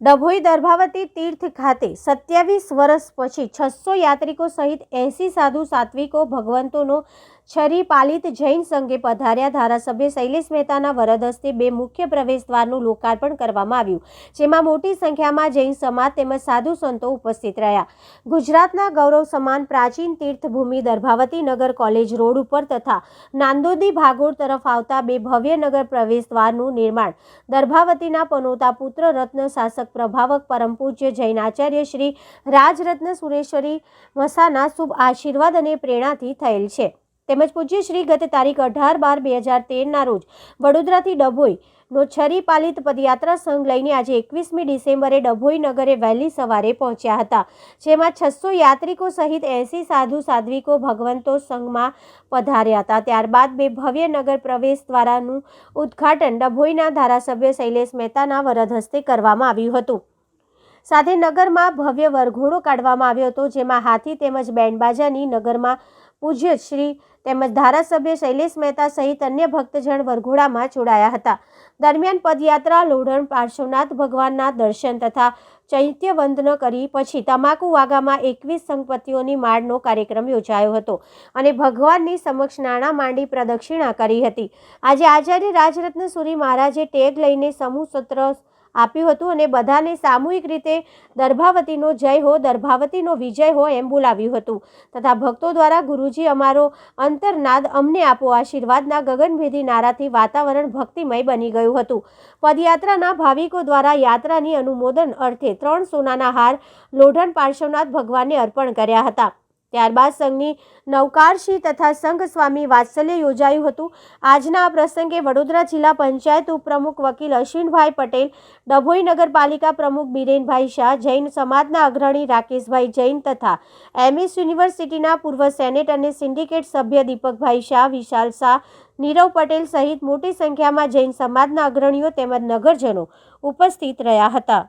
ડભોઈ દર્ભાવતી તીર્થ ખાતે સત્યાવીસ વર્ષ પછી છસો યાત્રિકો સહિત એંસી સાધુ સાત્વિકો ભગવંતોનો છરી પાલિત જૈન સંઘે પધાર્યા ધારાસભ્ય શૈલેષ મહેતાના વરદ હસ્તે બે મુખ્ય પ્રવેશદ્વારનું લોકાર્પણ કરવામાં આવ્યું, જેમાં મોટી સંખ્યામાં જૈન સમાજ તેમજ સાધુ સંતો ઉપસ્થિત રહ્યા. ગુજરાતના ગૌરવ સમાન પ્રાચીન તીર્થભૂમિ દર્ભાવતી નગર કોલેજ રોડ ઉપર તથા નાંદોદી ભાગોળ તરફ આવતા બે ભવ્ય નગર પ્રવેશદ્વારનું નિર્માણ, દર્ભાવતીના પનોતા પુત્ર રત્ન શાસક પ્રભાવક પરમ પૂજ્ય જૈન આચાર્ય શ્રી રાજરત્ન સુરેશ્વરી મસાના શુભ આશીર્વાદ અને પ્રેરણાથી થયેલ છે. તેમજ પૂજ્ય શ્રી ગત તારીખ અઢાર બાર બે હજાર તેરના રોજ વડોદરાથી ડભોઈ નો છરી પાલિત પદયાત્રા સંઘ લઈને આજે એકવીસમી ડિસેમ્બરે ડભોઈ નગરે વહેલી સવારે પહોંચ્યા હતા, જેમાં છસો યાત્રિકો સહિત એસી સાધુ સાધ્વિકો ભગવંતો સંઘમાં પધાર્યા હતા. ત્યારબાદ બે ભવ્ય નગર પ્રવેશ દ્વારાનું ઉદ્ઘાટન ડભોઈના ધારાસભ્ય શૈલેષ મહેતાના વરદ હસ્તે કરવામાં આવ્યું હતું. સાથે નગરમાં ભવ્ય વરઘોડો કાઢવામાં આવ્યો હતો, જેમાં હાથી તેમજ બેન્ડબાજાની નગરમાં પૂજ્ય શ્રી તેમજ ધારાસભ્ય શૈલેષ મહેતા સહિત અન્ય ભક્તજન વરઘોડામાં જોડાયા હતા. દરમિયાન પદયાત્રા, લોઢણ, પાર્શ્વનાથ ભગવાનના દર્શન તથા ચૈત્ય વંદન કરી પછી તમાકુ વાગામાં એકવીસ સંપત્તિઓની માળનો કાર્યક્રમ યોજાયો હતો અને ભગવાનની સમક્ષ નાણાં માંડી પ્રદક્ષિણા કરી હતી. આજે આચાર્ય રાજરત્ન સુરી મહારાજે ટેગ લઈને સમૂહ સત્ર આપ્યું હતું અને બધાને સામૂહિક રીતે દર્ભાવતીનો જય હો, દર્ભાવતીનો વિજય હો એમ બોલાવ્યું હતું. તથા ભક્તો દ્વારા ગુરુજી અમારો અંતરનાદ અમને આપો. આશીર્વાદના ગગનભેદી નારાથી વાતાવરણ ભક્તિમય બની ગયું હતું. પદયાત્રાના ભાવિકો દ્વારા યાત્રાની અનુમોદન અર્થે ત્રણ સોનાના હાર લોઢણ પાર્શ્વનાથ ભગવાનને અર્પણ કર્યા હતા. ત્યારબાદ સંઘની નવકારશી તથા સંઘ સ્વામી વાત્સલ્ય યોજાયું હતું. આજના આ પ્રસંગે વડોદરા જિલ્લા પંચાયત ઉપપ્રમુખ વકીલ અશ્વિનભાઈ પટેલ, ડભોઈ નગરપાલિકા પ્રમુખ બિરેનભાઈ શાહ, જૈન સમાજના અગ્રણી રાકેશભાઈ જૈન તથા એમએસ યુનિવર્સિટીના પૂર્વ સેનેટ અને સિન્ડિકેટ સભ્ય દીપકભાઈ શાહ, વિશાલ શાહ, નીરવ પટેલ સહિત મોટી સંખ્યામાં જૈન સમાજના અગ્રણીઓ તેમજ નગરજનો ઉપસ્થિત રહ્યા હતા.